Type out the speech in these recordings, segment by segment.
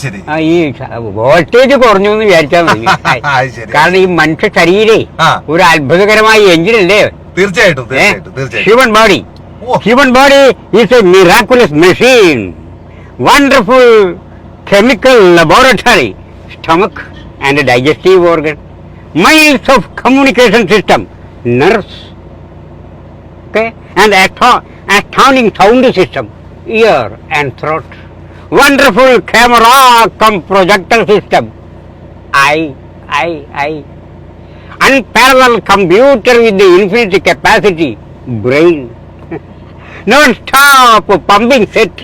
ശരി. ഈ വോൾട്ടേജ് കുറഞ്ഞു എന്ന് വിചാരിച്ചാൽ മതി. കാരണം ഈ മനുഷ്യ ശരീരേ. ഒരു അത്ഭുതകരമായ എഞ്ചിനല്ലേ തീർച്ചയായിട്ടും തീർച്ചയായിട്ടും human body human body is a miraculous machine wonderful chemical laboratory stomach and digestive organ miles of communication system nerves okay and asto- sound system ear and throat throat. wonderful camera cum projector system eye eye eye unparalleled computer with the infinite capacity brain non-stop pumping set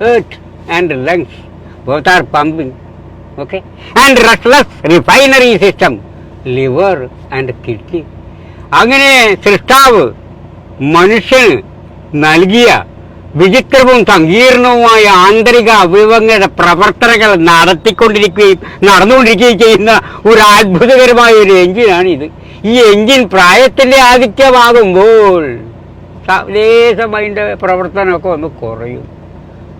heart and lungs both are pumping okay and restless refinery system liver and kidney അങ്ങനെ സൃഷ്ടാവ് മനുഷ്യന് നൽകിയ വിചിത്രവും സങ്കീർണവുമായ ആന്തരിക അവയവങ്ങളുടെ പ്രവർത്തനങ്ങൾ നടത്തിക്കൊണ്ടിരിക്കുകയും നടന്നുകൊണ്ടിരിക്കുകയും ചെയ്യുന്ന ഒരു അത്ഭുതകരമായ ഒരു എഞ്ചിനാണ് ഇത് ഈ എഞ്ചിൻ പ്രായത്തിന്റെ ആധിക്യമാകുമ്പോൾ ലേശം പ്രവർത്തനമൊക്കെ ഒന്ന് കുറയും.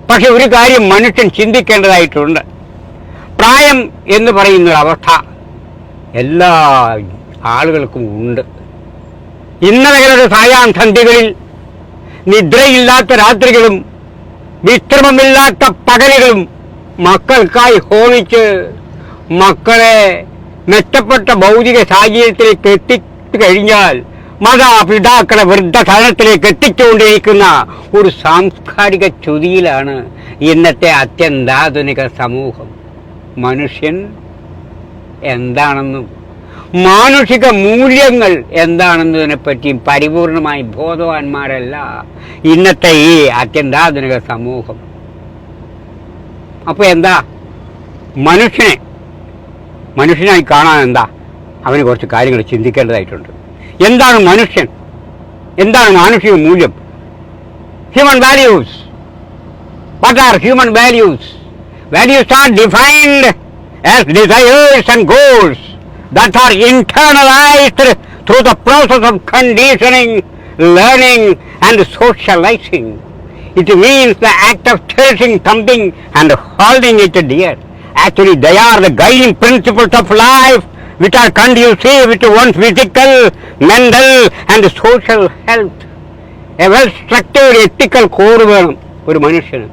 പക്ഷെ ഒരു കാര്യം മനുഷ്യൻ ചിന്തിക്കേണ്ടതായിട്ടുണ്ട്. പ്രായം എന്ന് പറയുന്ന അവസ്ഥ എല്ലാ ആളുകൾക്കും ഉണ്ട്. ഇന്നലകളുടെ സായാസന്ധ്യകളിൽ നിദ്രയില്ലാത്ത രാത്രികളും വിശ്രമമില്ലാത്ത പകലുകളും മക്കൾക്കായി ഹോമിച്ച് മക്കളെ മെച്ചപ്പെട്ട ഭൗതിക സാഹചര്യത്തിലേക്ക് എത്തിച്ചു കഴിഞ്ഞാൽ മാതാപിതാക്കളെ വൃദ്ധസദനത്തിലേക്ക് എത്തിച്ചുകൊണ്ടിരിക്കുന്ന ഒരു സാംസ്കാരിക ചുതിയിലാണ് ഇന്നത്തെ അത്യന്താധുനിക സമൂഹം. മനുഷ്യൻ എന്താണെന്നും മാനുഷിക മൂല്യങ്ങൾ എന്താണെന്നതിനെ പറ്റിയും പരിപൂർണമായി ബോധവാന്മാരല്ല. ഇന്നത്തെ ഈ അത്യന്താധുനിക സമൂഹം. അപ്പോൾ എന്താ? മനുഷ്യനെ മനുഷ്യനായി കാണാൻ എന്താ? അവന് കുറച്ച് കാര്യങ്ങൾ ചിന്തിക്കേണ്ടതായിട്ടുണ്ട്. എന്താണ് മനുഷ്യൻ? എന്താണ് മാനുഷിക മൂല്യം? Human values what are human values values are defined as desires and goals. that are internalized through the process of conditioning, learning and socializing. It means the act of cherishing something and holding it dear. Actually, they are the guiding principles of life which are conducive to one's physical, mental and social health. A well-structured ethical core വേണം ഒരു മനുഷ്യന്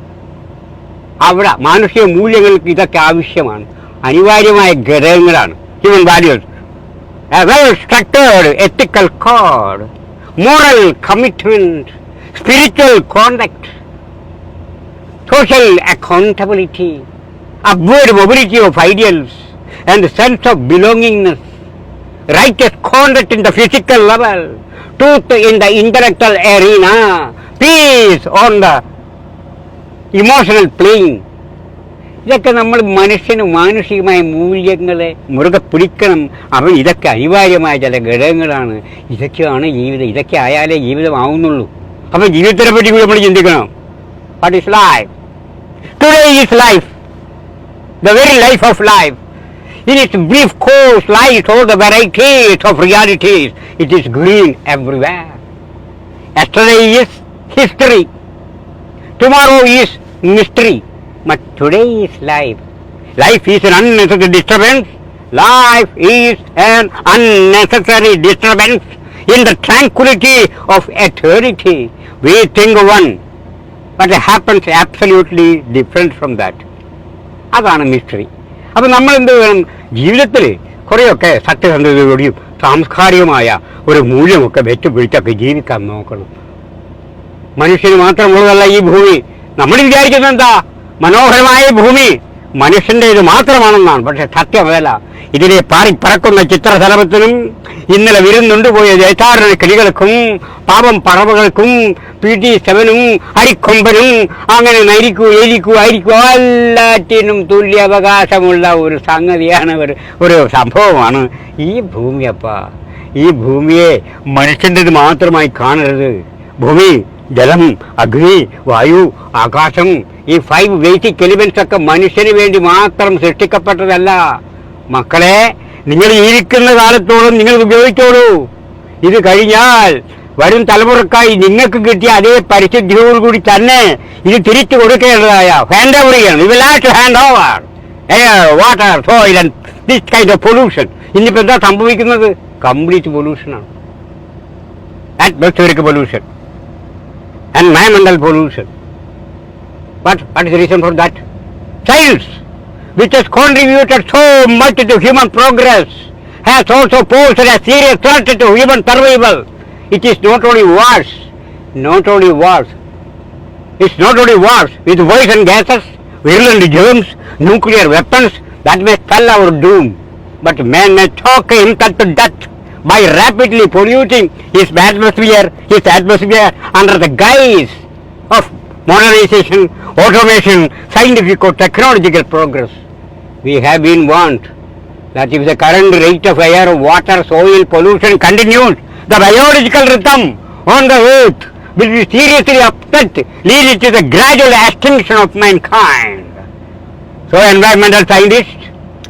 അവിടെ മാനുഷിക മൂല്യങ്ങൾക്ക് ഇതൊക്കെ ആവശ്യമാണ് അനിവാര്യമായ ഘടകങ്ങളാണ് human values, a well-structured ethical code, moral commitment, spiritual conduct, social accountability, upward mobility of ideals, and sense of belongingness, righteous conduct in the physical level, truth in the intellectual arena, peace on the emotional plane, ഇതൊക്കെ നമ്മൾ മനുഷ്യന് മാനുഷികമായ മൂല്യങ്ങളെ മുറുകെ പിടിക്കണം. അവൻ ഇതൊക്കെ അനിവാര്യമായ ചില ഘടകങ്ങളാണ്. ഇതൊക്കെയാണ് ജീവിതം. ഇതൊക്കെ ആയാലേ ജീവിതമാവുന്നുള്ളൂ. അപ്പൊ ജീവിതത്തിനെ പറ്റി കൂടി നമ്മൾ ചിന്തിക്കണം. What is life today is life the very life of life In its brief course lies all the varieties of realities it is green everywhere. Yesterday is history. Tomorrow is mystery. But today is life. Life is an unnecessary disturbance. Life is an unnecessary disturbance in the tranquility of eternity. We think one, but it happens absolutely different from that. അതാണ് mystery അപ്പം നമ്മൾ എന്ത് വേണം ജീവിതത്തിൽ കുറേയൊക്കെ സത്യസന്ധതയോടെയും സാംസ്കാരികമായ ഒരു മൂല്യമൊക്കെ വെച്ചുപിടിച്ചൊക്കെ ജീവിക്കാൻ നോക്കണം മനുഷ്യന് മാത്രമുള്ളതല്ല ഈ ഭൂമി നമ്മൾ വിചാരിക്കുന്നത് എന്താ മനോഹരമായ ഭൂമി മനുഷ്യന്റെ മനുഷ്യന്റേത് മാത്രമാണെന്നാണ്. പക്ഷെ സത്യമല്ല ഇതിനെ പാറി പറക്കുന്ന ചിത്രശലഭത്തിനും ഇന്നലെ വിരുന്നുണ്ട് പോയ ദേശാടന കിളികൾക്കും പാപം പറവുകൾക്കും പി ടി സെവനും അരിക്കൊമ്പനും അങ്ങനെ നരിക്കൂ എരിക്കൂ അരിക്കൂ എല്ലാറ്റിനും തുല്യാവകാശമുള്ള ഒരു സംഗതിയാണ് ഒരു ഒരു സംഭവമാണ് ഈ ഭൂമിയപ്പ ഈ ഭൂമിയെ മനുഷ്യന്റെത് മാത്രമായി കാണരുത്. ഭൂമി ജലം അഗ്നി വായു ആകാശം ഈ ഫൈവ് ബേസിക് എലിമെന്റ്സ് ഒക്കെ മനുഷ്യന് വേണ്ടി മാത്രം സൃഷ്ടിക്കപ്പെട്ടതല്ല. മക്കളെ നിങ്ങൾ ഇരിക്കുന്ന കാലത്തോളം നിങ്ങൾ ഉപയോഗിച്ചോളൂ. ഇത് കഴിഞ്ഞാൽ വരും തലമുറക്കായി നിങ്ങൾക്ക് കിട്ടിയ അതേ പരിശുദ്ധിയോടുകൂടി തന്നെ ഇത് തിരിച്ചു കൊടുക്കേണ്ടതായ ഹാൻഡ് ഓവർ ചെയ്യണം. ഇവ last hand over air water soil and this kind of pollution ഇനിയിപ്പോ എന്താ സംഭവിക്കുന്നത്? Complete പൊല്യൂഷനാണ് atmospheric pollution. And environmental pollution. But what is the reason for that? Science, which has contributed so much to human progress, has also posed a serious threat to human survival. It is not only wars, not only wars, it's not only wars with poison gases, virulent germs, nuclear weapons that may spell our doom, but man may choke himself to death by rapidly polluting his atmosphere, his atmosphere under the guise of modernization, automation, scientific or technological progress. We have been warned that if the current rate of air, water, soil pollution continues, the biological rhythm on the earth will be seriously upset, leading to the gradual extinction of mankind. So environmental scientists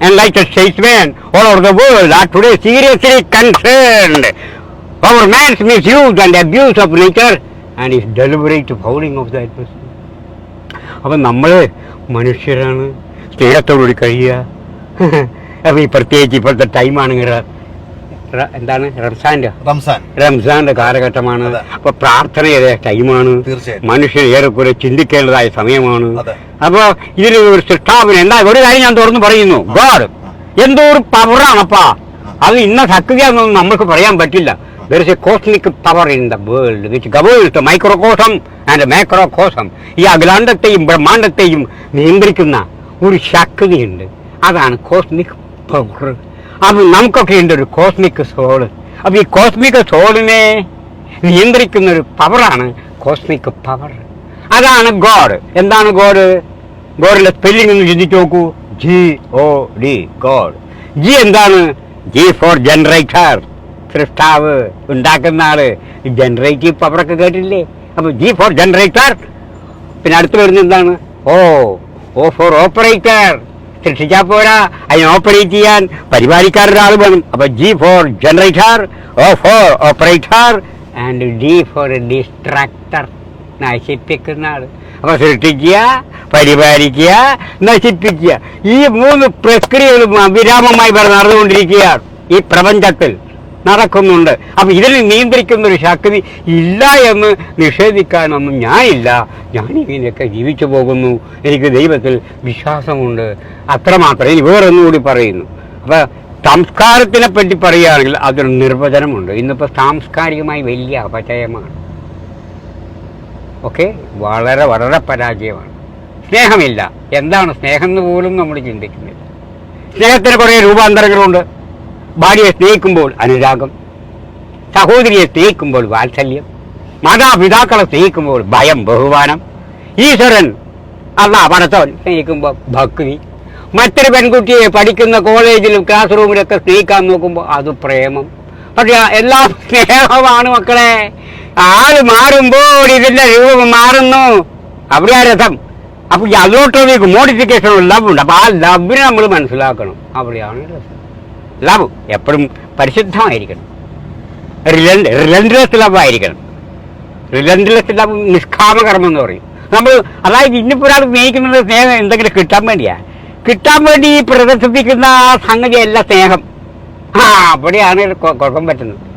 and like statesmen all over the world are today seriously concerned over man's misuse and abuse of nature and his deliberate fouling of the atmosphere. അപ്പം നമ്മൾ മനുഷ്യരാണ് സ്നേഹത്തോടുകൂടി കഴിയുക അപ്പം ഈ പ്രത്യേകിച്ച് ഇപ്പോഴത്തെ ടൈമാണെങ്കിൽ എന്താണ്? റംസാന്റെ റംസാൻ. റംസാന്റെ കാലഘട്ടമാണ്. അപ്പൊ പ്രാർത്ഥനയുടെ ടൈമാണ്. മനുഷ്യൻ ഏറെക്കുറെ ചിന്തിക്കേണ്ടതായ സമയമാണ്. അപ്പോ ഇതിൽ ഒരു സൃഷ്ടാവിന് എന്താ? ഒരു കാര്യം ഞാൻ തുറന്നു പറയുന്നു. ഗോഡ് എന്തോ ഒരു പവറാണപ്പാ അത് ഇന്ന ശക്തി എന്നൊന്നും നമുക്ക് പറയാൻ പറ്റില്ല. Cosmic power in the world which governs microcosm and macrocosm ഈ അഖിലാണ്ടത്തെയും ബ്രഹ്മാണ്ടത്തെയും നിയന്ത്രിക്കുന്ന ഒരു ശക്തിയുണ്ട് അതാണ് കോസ്മിക് പവർ അത് നമുക്കൊക്കെ ഉണ്ട് ഒരു കോസ്മിക് സോൾ അപ്പൊ ഈ കോസ്മിക് സോളിനെ നിയന്ത്രിക്കുന്ന ഒരു പവറാണ് കോസ്മിക് പവർ അതാണ് ഗോഡ് എന്താണ് ഗോഡ് ഗോഡിന്റെ സ്പെല്ലിംഗ് ഒന്ന് ചിന്തിച്ചു നോക്കൂ. G O D God G എന്താണ്? ജി ഫോർ ജനറേറ്റർ സൃഷ്ടാവ് ഉണ്ടാക്കുന്ന ആൾ. ജനറേറ്റീവ് പവറൊക്കെ കേട്ടില്ലേ അപ്പൊ ജി ഫോർ ജനറേറ്റർ പിന്നെ അടുത്ത് വരുന്നത് എന്താണ്? ഓ ഓ ഫോർ ഓപ്പറേറ്റർ സൃഷ്ടിച്ചാൽ പോരാ. അതിനെ ഓപ്പറേറ്റ് ചെയ്യാൻ പരിപാലിക്കാൻ ഒരാൾ വേണം. അപ്പൊ G for generator O for operator and D for destructor നശിപ്പിക്കുന്ന ആൾ അപ്പൊ സൃഷ്ടിക്കുക പരിപാലിക്കുക നശിപ്പിക്കുക. ഈ മൂന്ന് പ്രക്രിയകളും അവിരാമമായി നടന്നുകൊണ്ടിരിക്കുകയാണ് ഈ പ്രപഞ്ചത്തിൽ. നടക്കുന്നുണ്ട്. അപ്പൊ ഇതിനെ നിയന്ത്രിക്കുന്ന ഒരു ശക്തി ഇല്ല എന്ന് നിഷേധിക്കാനൊന്നും ഞാനില്ല. ഞാൻ ഇങ്ങനെയൊക്കെ ജീവിച്ചു പോകുന്നു. എനിക്ക് ദൈവത്തിൽ വിശ്വാസമുണ്ട്. അത്രമാത്രം ഇനി വേറൊന്നും കൂടി പറയുന്നു. അപ്പൊ സംസ്കാരത്തിനെ പറ്റി പറയുകയാണെങ്കിൽ അതൊരു നിർവചനമുണ്ട്. ഇന്നിപ്പോൾ സാംസ്കാരികമായി വലിയ അപചയമാണ് ഓക്കെ? വളരെ വളരെ പരാജയമാണ്. സ്നേഹമില്ല. എന്താണ് സ്നേഹം എന്ന് പോലും നമ്മൾ ചിന്തിക്കുന്നില്ല. സ്നേഹത്തിന് കുറേ രൂപാന്തരങ്ങളുണ്ട്. ഭാര്യയെ സ്നേഹിക്കുമ്പോൾ അനുരാഗം സഹോദരിയെ സ്നേഹിക്കുമ്പോൾ വാത്സല്യം മാതാപിതാക്കളെ സ്നേഹിക്കുമ്പോൾ ഭയം ബഹുമാനം. ഈശ്വരൻ അല്ല പടത്തോൻ സ്നേഹിക്കുമ്പോൾ ഭക്തി. മറ്റൊരു പെൺകുട്ടിയെ പഠിക്കുന്ന കോളേജിലും ക്ലാസ് റൂമിലൊക്കെ സ്നേഹിക്കാൻ നോക്കുമ്പോൾ അത് പ്രേമം. പക്ഷേ എല്ലാം സ്നേഹമാണ് മക്കളെ. ആൾ മാറുമ്പോൾ ഇതിന്റെ രൂപം മാറുന്നു. അവിടെ രസം അപ്പൊ ഈ മോഡിഫിക്കേഷൻ ലവ് ഉണ്ട്. അപ്പൊ ആ ലവിനെ നമ്മൾ മനസ്സിലാക്കണം. അവിടെയാണ് രസം. ലവ് എപ്പോഴും പരിശുദ്ധമായിരിക്കണം. റിലൻഡ്ലെസ് ലവ് ആയിരിക്കണം റിലൻഡ്ലെസ് ലവ് നിഷ്കാമകർമ്മം എന്ന് പറയും. നമ്മൾ അതായത് ഇന്നിപ്പോൾ ഒരാൾ സ്നേഹിക്കുന്നത് സ്നേഹം എന്തെങ്കിലും കിട്ടാൻ വേണ്ടിയാ? കിട്ടാൻ വേണ്ടി പ്രദർശിപ്പിക്കുന്ന ആ സംഗതിയല്ല സ്നേഹം. ആ അവിടെയാണ് കുഴപ്പം പറ്റുന്നത്.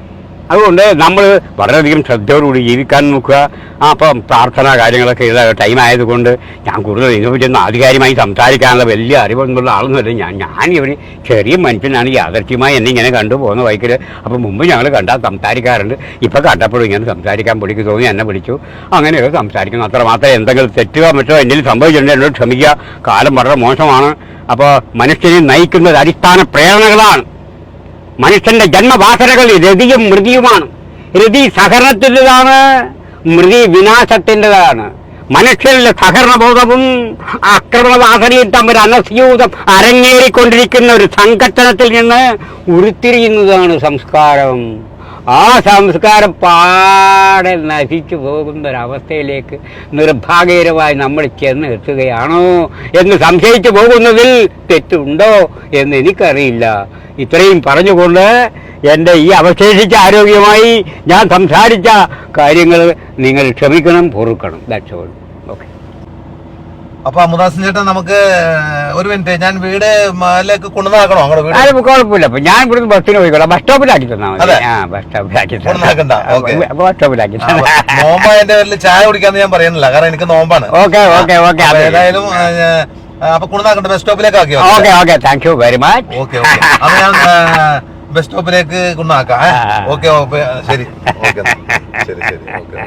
അതുകൊണ്ട് നമ്മൾ വളരെയധികം ശ്രദ്ധയോടുകൂടി ജീവിക്കാൻ നോക്കുക. ആ അപ്പം പ്രാർത്ഥന കാര്യങ്ങളൊക്കെ ഇത് ടൈം ആയതുകൊണ്ട് ഞാൻ കൂടുതൽ ഇതിനെപ്പറ്റി ആധികാരികമായി സംസാരിക്കാനുള്ള വലിയ അറിവൊന്നുള്ള ആളൊന്നുമല്ല. ഞാൻ ഒരു ചെറിയ മനുഷ്യനാണ്. യാദർച്യമായി എന്നെ ഇങ്ങനെ കണ്ടു പോകുന്ന വൈക്കിൽ അപ്പം മുമ്പ് ഞങ്ങൾ കണ്ടാൽ സംസാരിക്കാറുണ്ട്. ഇപ്പം കണ്ടപ്പോഴും ഇങ്ങനെ സംസാരിക്കാൻ പിടിക്ക് തോന്നി എന്നെ വിളിച്ചു. അങ്ങനെയൊക്കെ സംസാരിക്കുന്നു. അത്രമാത്രം എന്തെങ്കിലും തെറ്റുക മറ്റോ എന്തെങ്കിലും സംഭവിച്ചിട്ടുണ്ടെങ്കിൽ എന്നോട് ക്ഷമിക്കുക. കാലം വളരെ മോശമാണ്. അപ്പോൾ മനുഷ്യനെ നയിക്കുന്നത് അടിസ്ഥാന പ്രേരണകളാണ്. മനുഷ്യന്റെ ജന്മവാസനകൾ രതിയും മൃതിയുമാണ്. രതി സഹരണത്തിന്റെതാണ് മൃതി വിനാശത്തിന്റെതാണ്. മനുഷ്യരിലെ സഹകരണബോധവും അക്രമവാസനയും തമ്മിൽ അനസ്യൂതം അരങ്ങേറിക്കൊണ്ടിരിക്കുന്ന ഒരു സംഘട്ടനത്തിൽ നിന്ന് ഉരുത്തിരിയുന്നതാണ് സംസ്കാരം. ആ സംസ്കാരം പാടെ നശിച്ചു പോകുന്ന ഒരവസ്ഥയിലേക്ക് നിർഭാഗ്യകരമായി നമ്മൾ ചെന്ന് എത്തുകയാണോ എന്ന് സംശയിച്ചു പോകുന്നതിൽ തെറ്റുണ്ടോ എന്ന് എനിക്കറിയില്ല. ഇത്രയും പറഞ്ഞുകൊണ്ട് എന്റെ ഈ അവശേഷിച്ച ആരോഗ്യമായി ഞാൻ സംസാരിച്ച കാര്യങ്ങൾ നിങ്ങൾ ക്ഷമിക്കണം പൊറുക്കണം. ദാറ്റ്സ് ഓൾ അപ്പൊ അമുദാസൻ ചേട്ടൻ നമുക്ക് ഒരു മിനിറ്റ് ഞാൻ വീട് മലേക്ക് കൊണ്ടുവന്നാക്കണോ? അങ്ങോട്ട് വീട്? അത് കുഴപ്പമില്ല. അപ്പൊ ഞാൻ ഇവിടുന്ന് ബസ്സിന് പോയിക്കോളാം. ബസ് സ്റ്റോപ്പിലാക്കി തന്നാ മതി. ആ ബസ് സ്റ്റോപ്പിലാക്കി കൊണ്ടുവന്നാക്കണ്ട, ഓക്കേ. ബസ് സ്റ്റോപ്പിലാക്കി ആ, നോമ്പായതിന്റെ പേരിൽ ചായ കുടിക്കാന്ന് ഞാൻ പറയുന്നില്ല. കാരണം എനിക്ക് നോമ്പാണ്. Okay okay okay. ഏതായാലും അപ്പൊ കൊണ്ടുവന്നാക്കണ്ട. ബസ് സ്റ്റോപ്പിലേക്ക് ആക്കി okay okay. Thank you very much okay അപ്പൊ ഞാൻ ബസ് സ്റ്റോപ്പിലേക്ക് കൊണ്ടുവന്നാക്കാം. Okay okay. ശരി. ശരി ശരി. ഓക്കെ.